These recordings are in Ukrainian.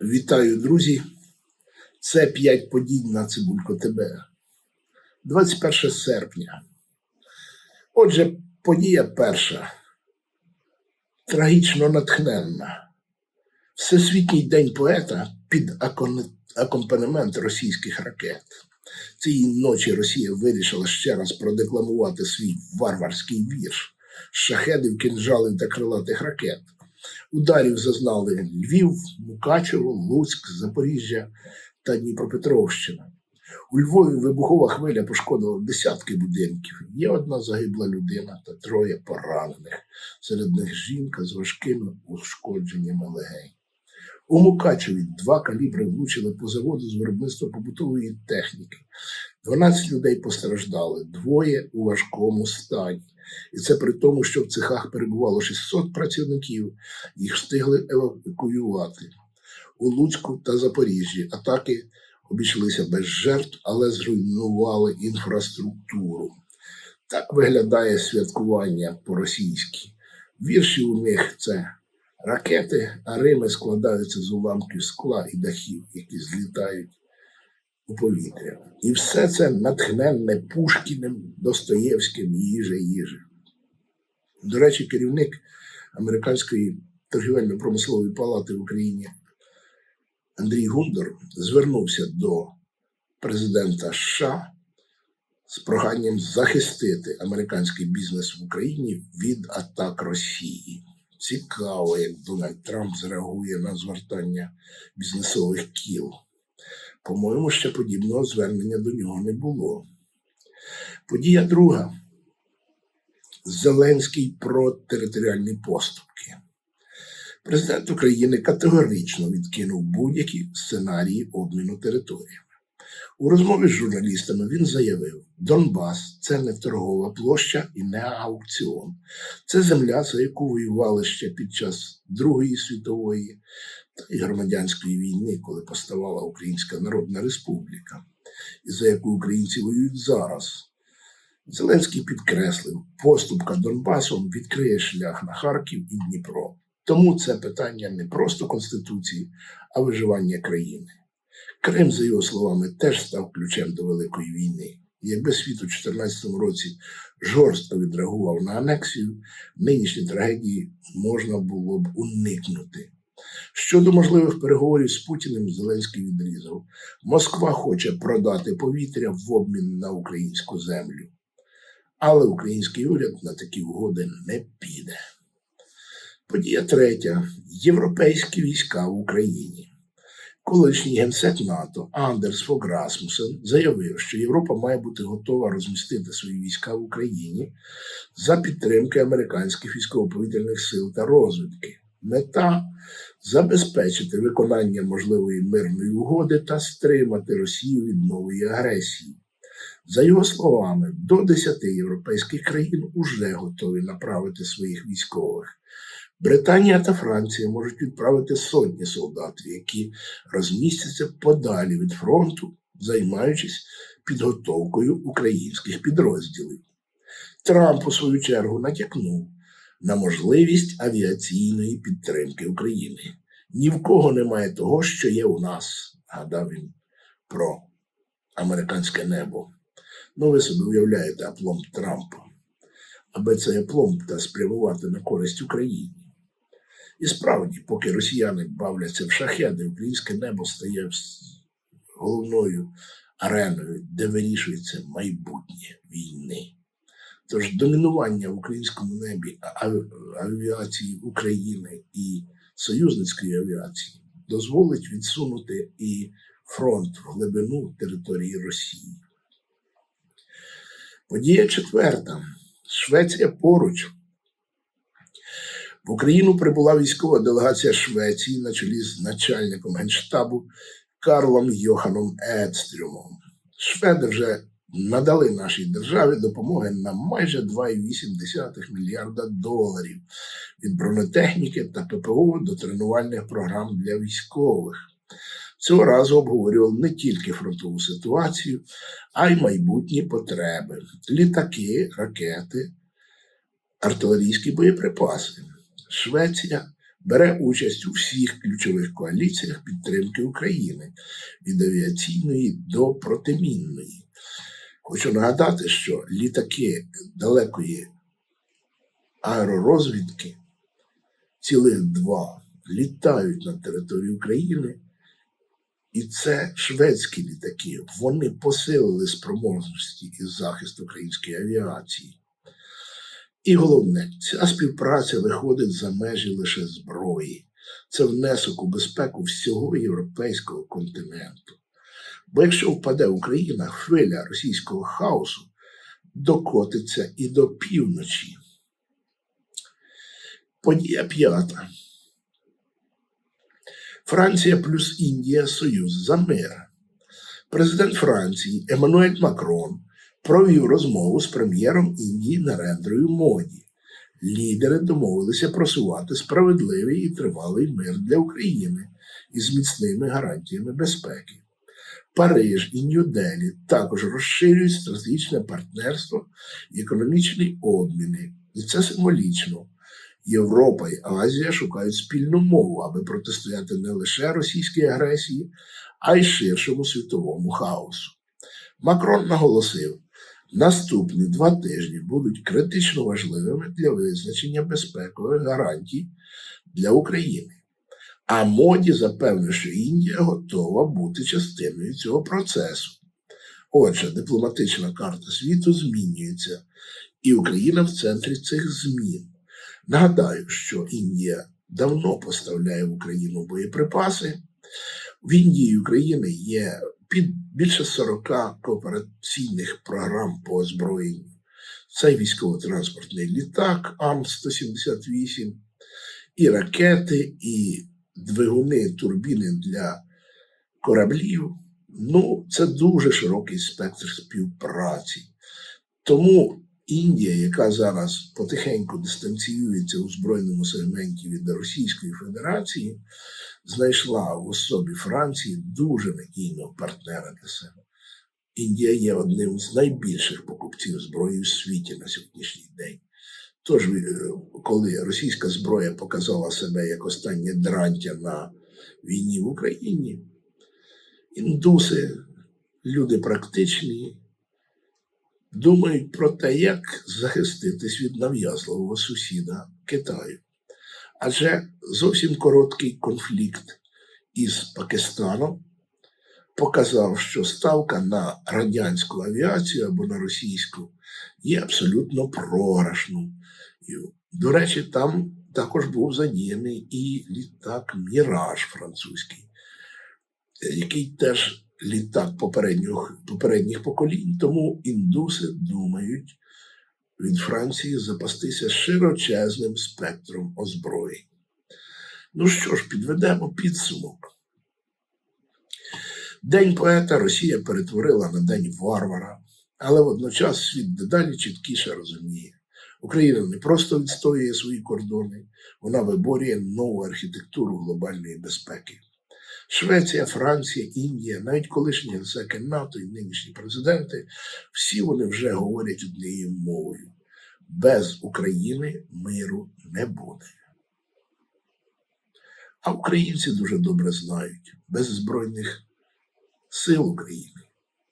Вітаю, друзі! Це 5 подій на Цибулько ТБ. 21 серпня. Отже, подія перша. Трагічно натхненна. Всесвітній день поета під акомпанемент російських ракет. Цієї ночі Росія вирішила ще раз продекламувати свій варварський вірш шахедів, кінжалів та крилатих ракет. Ударів зазнали Львів, Мукачево, Луцьк, Запоріжжя та Дніпропетровщина. У Львові вибухова хвиля пошкодила десятки будинків. Є одна загибла людина та троє поранених. Серед них жінка з важкими ушкодженнями легень. У Мукачеві два калібри влучили по заводу з виробництва побутової техніки. 12 людей постраждали, двоє у важкому стані. І це при тому, що в цехах перебувало 600 працівників, їх встигли евакуювати. У Луцьку та Запоріжжі атаки обійшлися без жертв, але зруйнували інфраструктуру. Так виглядає святкування по-російськи. Вірші у них це ракети, а Рими складаються з уламків скла і дахів, які злітають у повітря. І все це натхненне Пушкіним, Достоєвським, їже, їже. До речі, керівник Американської торгівельно-промислової палати в Україні Андрій Гундор звернувся до президента США з проханням захистити американський бізнес в Україні від атак Росії. Цікаво, як Дональд Трамп зреагує на звертання бізнесових кіл. По-моєму, ще подібного звернення до нього не було. Подія друга. Зеленський про територіальні поступки. Президент України категорично відкинув будь-які сценарії обміну територіями. У розмові з журналістами він заявив: Донбас це не торгова площа і не аукціон. Це земля, за яку воювали ще під час Другої світової та й громадянської війни, коли поставала Українська Народна Республіка, і за яку українці воюють зараз. Зеленський підкреслив, поступка Донбасом відкриє шлях на Харків і Дніпро. Тому це питання не просто Конституції, а виживання країни. Крим, за його словами, теж став ключем до Великої війни. І Якби світ у 2014 році жорстко відреагував на анексію, нинішні трагедії можна було б уникнути. Щодо можливих переговорів з Путіним, Зеленський відрізав. Москва хоче продати повітря в обмін на українську землю. Але український уряд на такі угоди не піде. Подія третя. Європейські війська в Україні. Колишній генсек НАТО Андерс Фог Расмусен заявив, що Європа має бути готова розмістити свої війська в Україні за підтримки американських військово-повітряних сил та розвідки. Мета забезпечити виконання можливої мирної угоди та стримати Росію від нової агресії. За його словами, до 10 європейських країн уже готові направити своїх військових. Британія та Франція можуть відправити сотні солдатів, які розмістяться подалі від фронту, займаючись підготовкою українських підрозділів. Трамп, у свою чергу, натякнув на можливість авіаційної підтримки України. Ні в кого немає того, що є у нас, гадав він про американське небо. Ну, ви собі уявляєте апломб Трампа, аби цей апломб та спрямувати на користь Україні. І справді, поки росіяни бавляться в шахеди, українське небо стає головною ареною, де вирішується майбутнє війни. Тож домінування в українському небі авіації України і союзницької авіації дозволить відсунути і фронт в глибину території Росії. Подія четверта. Швеція поруч. В Україну прибула військова делегація Швеції на чолі з начальником генштабу Карлом Йоханом Едстрюмом. Шведи вже надали нашій державі допомоги на майже 2,8 мільярда доларів від бронетехніки та ППО до тренувальних програм для військових. Цього разу обговорювали не тільки фронтову ситуацію, а й майбутні потреби: літаки, ракети, артилерійські боєприпаси. Швеція бере участь у всіх ключових коаліціях підтримки України від авіаційної до протимінної. Хочу нагадати, що літаки далекої аеророзвідки, цілих два, літають на території України, і це шведські літаки. Вони посилили спроможності і захист української авіації. І головне, ця співпраця виходить за межі лише зброї. Це внесок у безпеку всього європейського континенту. Бо якщо впаде Україна, хвиля російського хаосу докотиться і до півночі. Подія п'ята. Франція плюс Індія Союз за мир. Президент Франції Еммануель Макрон провів розмову з прем'єром Індії Нарендрою Моді. Лідери домовилися просувати справедливий і тривалий мир для України із міцними гарантіями безпеки. Париж і Нью-Делі також розширюють стратегічне партнерство і економічні обміни. І це символічно. Європа і Азія шукають спільну мову, аби протистояти не лише російській агресії, а й ширшому світовому хаосу. Макрон наголосив, наступні два тижні будуть критично важливими для визначення безпекових гарантій для України. А моді запевнив, що Індія готова бути частиною цього процесу. Отже, дипломатична карта світу змінюється, і Україна в центрі цих змін. Нагадаю, що Індія давно поставляє в Україну боєприпаси. В Індії і України є під більше 40 коопераційних програм по озброєнню. Це військово-транспортний літак АМ-178, і ракети, і двигуни, турбіни для кораблів. Ну, це дуже широкий спектр співпраці. Тому Індія, яка зараз потихеньку дистанціюється у збройному сегменті від Російської Федерації, знайшла в особі Франції дуже надійного партнера для себе. Індія є одним з найбільших покупців зброї у світі на сьогоднішній день. Тож, е, коли російська зброя показала себе як останнє дрантя на війні в Україні, індуси, люди практичні, думають про те, як захиститись від нав'язливого сусіда Китаю. Адже зовсім короткий конфлікт із Пакистаном показав, що ставка на радянську авіацію або на російську є абсолютно програшною. До речі, там також був задіяний і літак Міраж французький, який теж літак попередніх, попередніх поколінь, тому індуси думають від Франції запастися широчезним спектром озброєнь. Ну що ж, підведемо підсумок. День поета Росія перетворила на день варвара, але водночас світ дедалі чіткіше розуміє. Україна не просто відстоює свої кордони, вона виборює нову архітектуру глобальної безпеки. Швеція, Франція, Індія, навіть колишні генсеки НАТО і нинішні президенти, всі вони вже говорять однією мовою. Без України миру не буде. А українці дуже добре знають, без Збройних сил України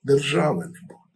держави не буде.